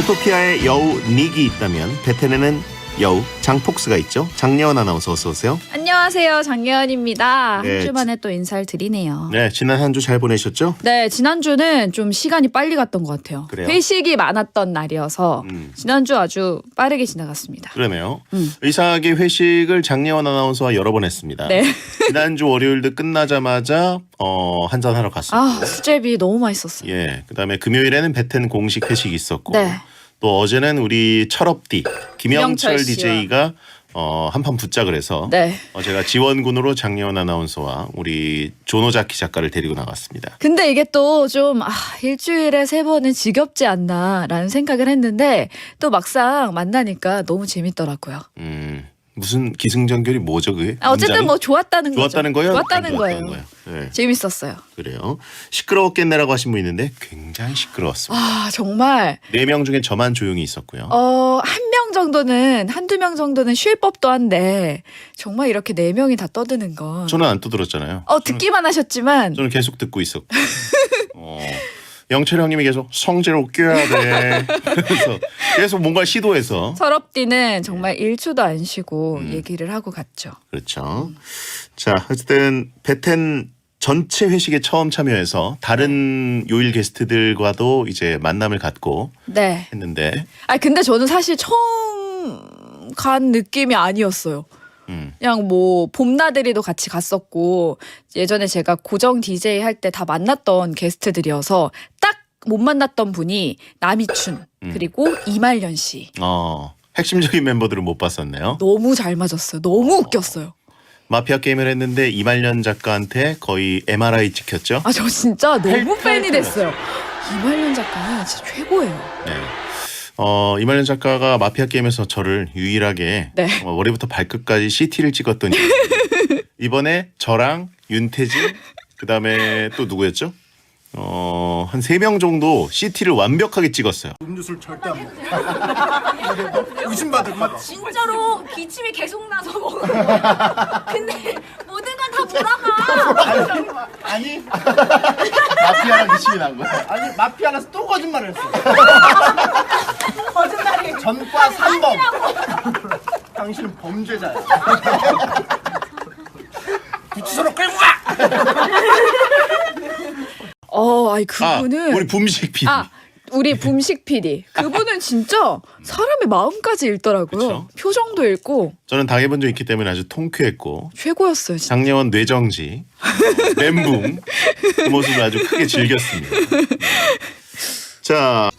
주토피아의 여우 닉이 있다면 베텐에는 여우 장폭스가 있죠. 장예원 아나운서 어서 오세요. 안녕하세요. 장예은입니다. 네, 한 주 만에 또 인사를 드리네요. 네, 지난 한 주 잘 보내셨죠? 네, 지난주는 좀 시간이 빨리 갔던 것 같아요. 그래요? 회식이 많았던 날이어서 음. 지난주 아주 빠르게 지나갔습니다. 그러네요. 음. 의사하게 회식을 장예원 아나운서와 여러 번 했습니다. 네. 지난주 월요일도 끝나자마자 어, 한잔 하러 갔었고. 아, 수제비 너무 맛있었어요. 예. 그다음에 금요일에는 베텐 공식 회식이 있었고. 네. 또 어제는 우리 철업디 김영철 김영철 씨와. DJ가 어, 한판 붙작을 해서 네. 어, 제가 지원군으로 장예원 아나운서와 우리 조노자키 작가를 데리고 나갔습니다. 근데 이게 또 좀 아, 일주일에 세 번은 지겹지 않나라는 생각을 했는데 또 막상 만나니까 너무 재밌더라고요. 음, 무슨 기승전결이 뭐죠 그게? 아, 어쨌든 문장이? 뭐 좋았다는 거죠. 좋았다는 거예요? 좋았다는 안 거예요. 거예요? 네. 재밌었어요. 그래요. 시끄러웠겠네라고 하신 분 있는데 굉장히 시끄러웠습니다. 아, 정말 네 명 중에 저만 조용히 있었고요. 어, 한 명 정도는, 한두 명 정도는 쉴 법도 한데, 정말 이렇게 네 명이 다 떠드는 건. 저는 안 떠들었잖아요. 어, 듣기만 하셨지만, 저는 계속 듣고 있었고. 어, 영철 형님이 계속 성재로 껴야 돼. 그래서 계속 뭔가 시도해서 서럽디는 정말 1초도 안 쉬고 음. 얘기를 하고 갔죠. 그렇죠. 자, 어쨌든 베텐 전체 회식에 처음 참여해서 다른 요일 게스트들과도 이제 만남을 갖고 네. 했는데, 아, 근데 저는 사실 처음 간 느낌이 아니었어요. 음, 그냥 뭐 봄나들이도 같이 갔었고 예전에 제가 고정 DJ 할 때 다 만났던 게스트들이어서 딱 못 만났던 분이 남이춘 음. 그리고 이말년 씨 어, 핵심적인 멤버들은 못 봤었네요. 너무 잘 맞았어요. 너무 웃겼어요. 마피아 게임을 했는데 이말년 작가한테 거의 MRI 찍혔죠. 아 저 진짜 너무 헬- 팬이 됐어요. 이말년 작가는 진짜 최고예요. 네. 어, 이말년 작가가 마피아 게임에서 저를 유일하게 네. 어, 머리부터 발끝까지 CT를 찍었더니 이번에 저랑 윤태진 그다음에 또 누구였죠? 어, 한세명 정도 CT를 완벽하게 찍었어요. 음료수를 절대 안 먹어. 의심받을 것 같아. 진짜로 기침이 계속 나서 먹어. 근데 모든 건 다 돌아가. 아니, 마피아랑 기침이 난 거야. 아니 마피아라서 또 거짓말을 했어. 거짓말이. 전과 3번. 당신은 범죄자야. 구치소로 끌고 가. 어, 아이 아, 그분은 우리 붐식 PD. 아, 우리 붐식 PD 그분은 진짜 사람의 마음까지 읽더라고요. 그쵸? 표정도 읽고 저는 당해본 적 있기 때문에 아주 통쾌했고 최고였어요. 진짜. 장려원 뇌정지, 멘붕 그 모습을 아주 크게 즐겼습니다. 자,